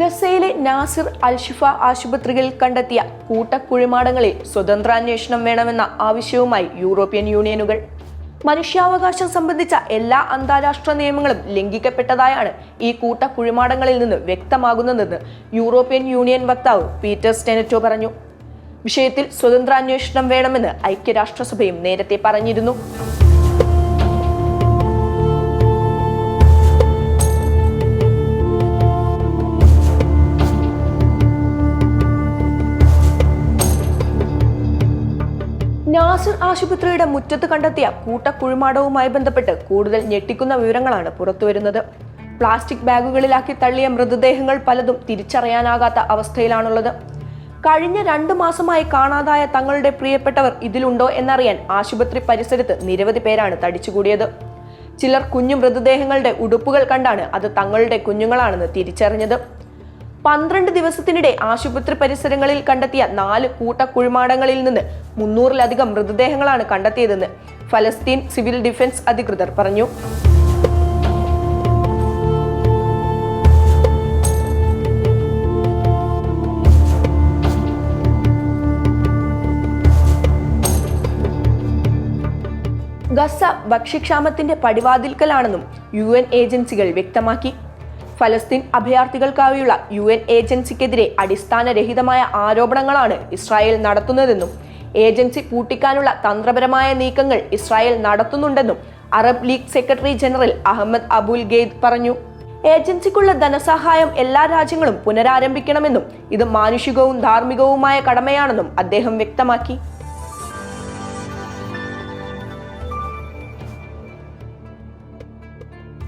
ഗസയിലെ നാസിർ അൽഷിഫ ആശുപത്രികളിൽ കണ്ടെത്തിയ കൂട്ടക്കുഴിമാടങ്ങളിൽ സ്വതന്ത്രാന്വേഷണം വേണമെന്ന ആവശ്യവുമായി യൂറോപ്യൻ യൂണിയനുകൾ. മനുഷ്യാവകാശം സംബന്ധിച്ച എല്ലാ അന്താരാഷ്ട്ര നിയമങ്ങളും ലംഘിക്കപ്പെട്ടതായാണ് ഈ കൂട്ടക്കുഴിമാടങ്ങളിൽ നിന്ന് വ്യക്തമാകുന്നതെന്ന് യൂറോപ്യൻ യൂണിയൻ വക്താവ് പീറ്റർ സ്റ്റെനറ്റോ പറഞ്ഞു. വിഷയത്തിൽ സ്വതന്ത്രാന്വേഷണം വേണമെന്ന് ഐക്യരാഷ്ട്രസഭയും നേരത്തെ പറഞ്ഞിരുന്നു. നാസിർ ആശുപത്രിയുടെ മുറ്റത്ത് കണ്ടെത്തിയ കൂട്ടക്കുഴിമാടവുമായി ബന്ധപ്പെട്ട് കൂടുതൽ ഞെട്ടിക്കുന്ന വിവരങ്ങളാണ് പുറത്തുവരുന്നത്. പ്ലാസ്റ്റിക് ബാഗുകളിലാക്കി തള്ളിയ മൃതദേഹങ്ങൾ പലതും തിരിച്ചറിയാനാകാത്ത അവസ്ഥയിലാണുള്ളത്. കഴിഞ്ഞ രണ്ടു മാസമായി കാണാതായ തങ്ങളുടെ പ്രിയപ്പെട്ടവർ ഇതിലുണ്ടോ എന്നറിയാൻ ആശുപത്രി പരിസരത്ത് നിരവധി പേരാണ് തടിച്ചുകൂടിയത്. ചിലർ കുഞ്ഞു മൃതദേഹങ്ങളുടെ ഉടുപ്പുകൾ കണ്ടാണ് അത് തങ്ങളുടെ കുഞ്ഞുങ്ങളാണെന്ന് തിരിച്ചറിഞ്ഞത്. പന്ത്രണ്ട് ദിവസത്തിനിടെ ആശുപത്രി പരിസരങ്ങളിൽ കണ്ടെത്തിയ നാല് കൂട്ടക്കുഴിമാടങ്ങളിൽ നിന്ന് മുന്നൂറിലധികം മൃതദേഹങ്ങളാണ് കണ്ടെത്തിയതെന്ന് ഫലസ്തീൻ സിവിൽ ഡിഫൻസ് അധികൃതർ പറഞ്ഞു. ഗസ ഭക്ഷ്യക്ഷാമത്തിന്റെ പടിവാതിൽക്കലാണെന്നും യു എൻ ഏജൻസികൾ വ്യക്തമാക്കി. ഫലസ്തീൻ അഭയാർത്ഥികൾക്കായുള്ള യു എൻ ഏജൻസിക്കെതിരെ അടിസ്ഥാനരഹിതമായ ആരോപണങ്ങളാണ് ഇസ്രായേൽ നടത്തുന്നതെന്നും ഏജൻസി പൂട്ടിക്കാനുള്ള തന്ത്രപരമായ നീക്കങ്ങൾ Israel നടത്തുന്നുണ്ടെന്നും Arab League secretary general Ahmed Aboul Gheit പറഞ്ഞു. ഏജൻസിക്കുള്ള ധനസഹായം എല്ലാ രാജ്യങ്ങളും പുനരാരംഭിക്കണമെന്നും ഇത് മാനുഷികവും ധാർമ്മികവുമായ കടമയാണെന്നും അദ്ദേഹം വ്യക്തമാക്കി.